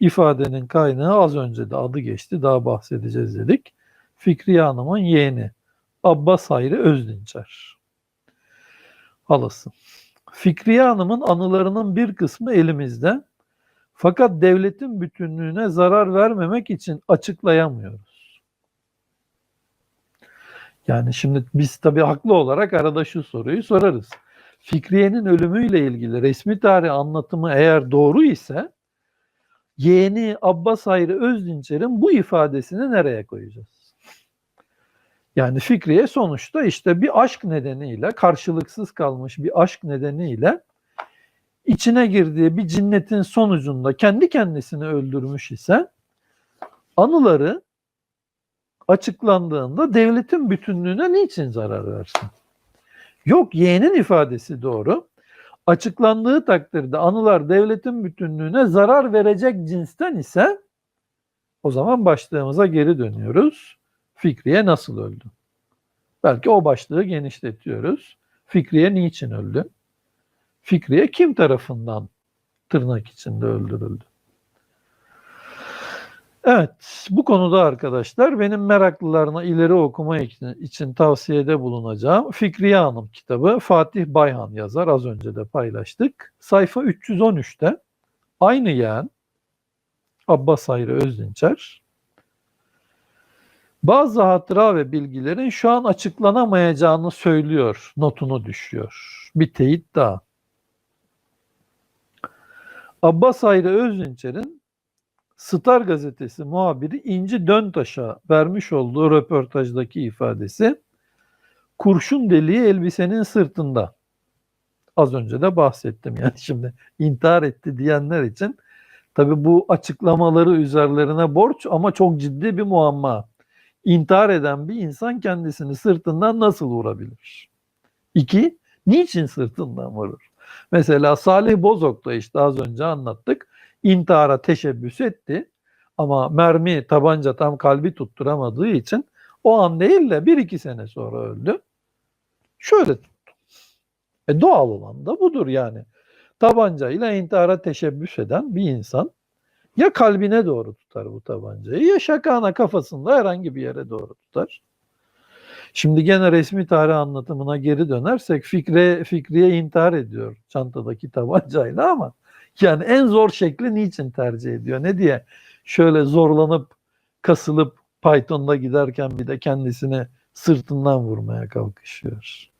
ifadenin kaynağı az önce de adı geçti. Daha bahsedeceğiz dedik. Fikriye Hanım'ın yeğeni. Abbas Hayri Özdinçer. Halası. Fikriye Hanım'ın anılarının bir kısmı elimizde. Fakat devletin bütünlüğüne zarar vermemek için açıklayamıyoruz. Yani şimdi biz tabii haklı olarak arada şu soruyu sorarız. Fikriye'nin ölümüyle ilgili resmi tarih anlatımı eğer doğru ise yeğeni Abbas Hayri Özdinçer'in bu ifadesini nereye koyacağız? Yani Fikriye sonuçta işte bir aşk nedeniyle karşılıksız kalmış bir aşk nedeniyle içine girdiği bir cinnetin sonucunda kendi kendisini öldürmüş ise anıları açıklandığında devletin bütünlüğüne niçin zarar versin? Yok yeğenin ifadesi doğru. Açıklandığı takdirde anılar devletin bütünlüğüne zarar verecek cinsten ise o zaman başlığımıza geri dönüyoruz. Fikriye nasıl öldü? Belki o başlığı genişletiyoruz. Fikriye niçin öldü? Fikriye kim tarafından tırnak içinde öldürüldü? Evet, bu konuda arkadaşlar benim meraklılarına ileri okuma için tavsiyede bulunacağım. Fikriye Hanım kitabı Fatih Bayhan yazar. Az önce de paylaştık. Sayfa 313'te aynı yeğen Abbas Hayri Özdinçer bazı hatıra ve bilgilerin şu an açıklanamayacağını söylüyor, notunu düşüyor. Bir teyit daha. Abbas Hayri Özdinçer'in Star gazetesi muhabiri İnci Döntaş'a vermiş olduğu röportajdaki ifadesi kurşun deliği elbisenin sırtında. Az önce de bahsettim yani şimdi intihar etti diyenler için tabi bu açıklamaları üzerlerine borç ama çok ciddi bir muamma. İntihar eden bir insan kendisini sırtından nasıl vurabilir? İki, niçin sırtından vurur? Mesela Salih Bozok da işte az önce anlattık intihara teşebbüs etti. Ama mermi, tabanca tam kalbi tutturamadığı için o an değil de bir iki sene sonra öldü. Şöyle tuttu. E doğal olan da budur yani. Tabancayla intihara teşebbüs eden bir insan ya kalbine doğru tutar bu tabancayı ya şakana kafasında herhangi bir yere doğru tutar. Şimdi gene resmi tarih anlatımına geri dönersek Fikre, Fikriye intihar ediyor çantadaki tabancayla ama yani en zor şekli niçin tercih ediyor? Ne diye şöyle zorlanıp kasılıp Python'da giderken bir de kendisini sırtından vurmaya kalkışıyor.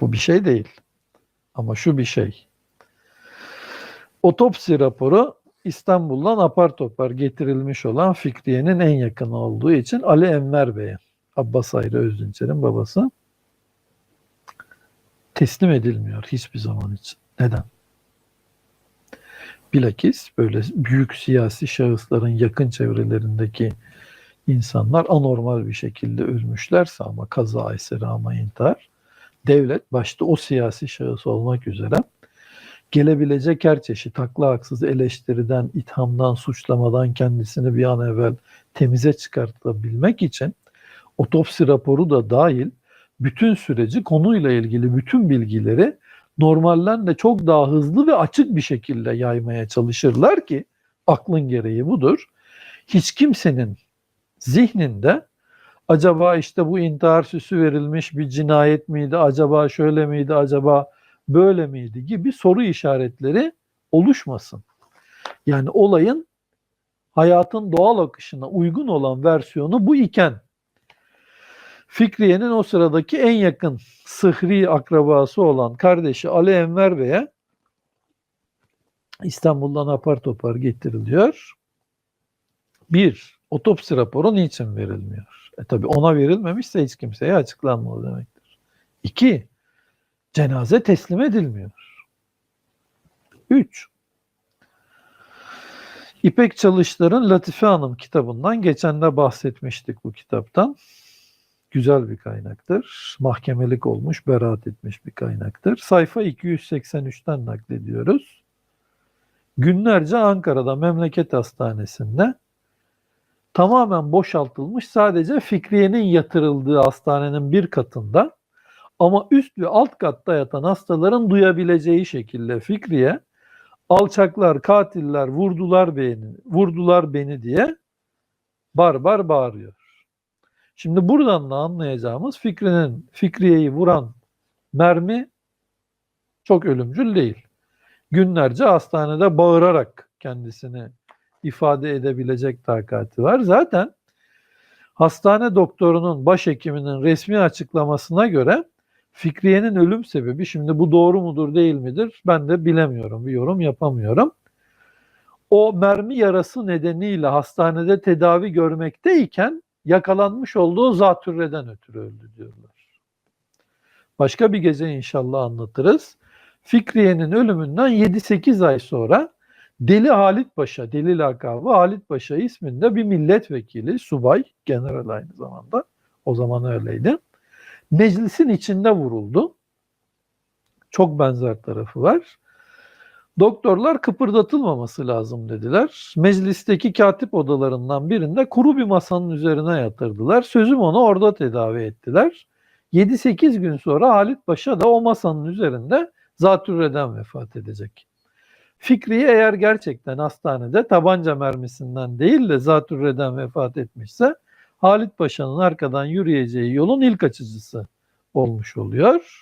Bu bir şey değil. Ama şu bir şey. Otopsi raporu İstanbul'dan apar topar getirilmiş olan Fikriye'nin en yakını olduğu için Ali Enver Bey'e, Abbas Ayrı Özdinçer'in babası teslim edilmiyor hiçbir zaman için. Neden? Bilakis böyle büyük siyasi şahısların yakın çevrelerindeki insanlar anormal bir şekilde ölmüşlerse ama kaza eseri ama intihar, devlet başta o siyasi şahıs olmak üzere gelebilecek her çeşit haklı haksız eleştiriden, ithamdan, suçlamadan kendisini bir an evvel temize çıkartabilmek için otopsi raporu da dahil bütün süreci konuyla ilgili bütün bilgileri normalden de çok daha hızlı ve açık bir şekilde yaymaya çalışırlar ki aklın gereği budur. Hiç kimsenin zihninde acaba işte bu intihar süsü verilmiş bir cinayet miydi, acaba şöyle miydi, acaba böyle miydi gibi soru işaretleri oluşmasın. Yani olayın hayatın doğal akışına uygun olan versiyonu bu iken Fikriye'nin o sıradaki en yakın sıhri akrabası olan kardeşi Ali Enver Bey'e İstanbul'dan apar topar getiriliyor. Bir, otopsi raporu niçin verilmiyor? E tabi ona verilmemişse hiç kimseye açıklanmalı demektir. İki, cenaze teslim edilmiyor. Üç, İpek Çalışlar'ın Latife Hanım kitabından geçen de bahsetmiştik bu kitaptan güzel bir kaynaktır. Mahkemelik olmuş, beraat etmiş bir kaynaktır. Sayfa 283'ten naklediyoruz. Günlerce Ankara'da memleket hastanesinde tamamen boşaltılmış sadece Fikriye'nin yatırıldığı hastanenin bir katında ama üst ve alt katta yatan hastaların duyabileceği şekilde Fikriye alçaklar, katiller vurdular beni, vurdular beni diye barbar bağırıyor. Şimdi buradan da anlayacağımız Fikri'nin Fikriye'yi vuran mermi çok ölümcül değil. Günlerce hastanede bağırarak kendisini ifade edebilecek takati var. Zaten hastane doktorunun, başhekiminin resmi açıklamasına göre Fikriye'nin ölüm sebebi, şimdi bu doğru mudur değil midir ben de bilemiyorum, bir yorum yapamıyorum. O mermi yarası nedeniyle hastanede tedavi görmekteyken yakalanmış olduğu zatürreden ötürü öldü diyorlar. Başka bir gece inşallah anlatırız. Fikriye'nin ölümünden 7-8 ay sonra Deli Halit Paşa, Deli lakabı Halit Paşa isminde bir milletvekili, subay, general aynı zamanda, o zaman öyleydi. Meclisin içinde vuruldu. Çok benzer tarafı var. Doktorlar kıpırdatılmaması lazım dediler. Meclisteki katip odalarından birinde kuru bir masanın üzerine yatırdılar. Sözüm onu orada tedavi ettiler. 7-8 gün sonra Halit Paşa da o masanın üzerinde zatürreden vefat edecek. Fikriye eğer gerçekten hastanede tabanca mermisinden değil de zatürreden vefat etmişse Halit Paşa'nın arkadan yürüyeceği yolun ilk açıcısı olmuş oluyor.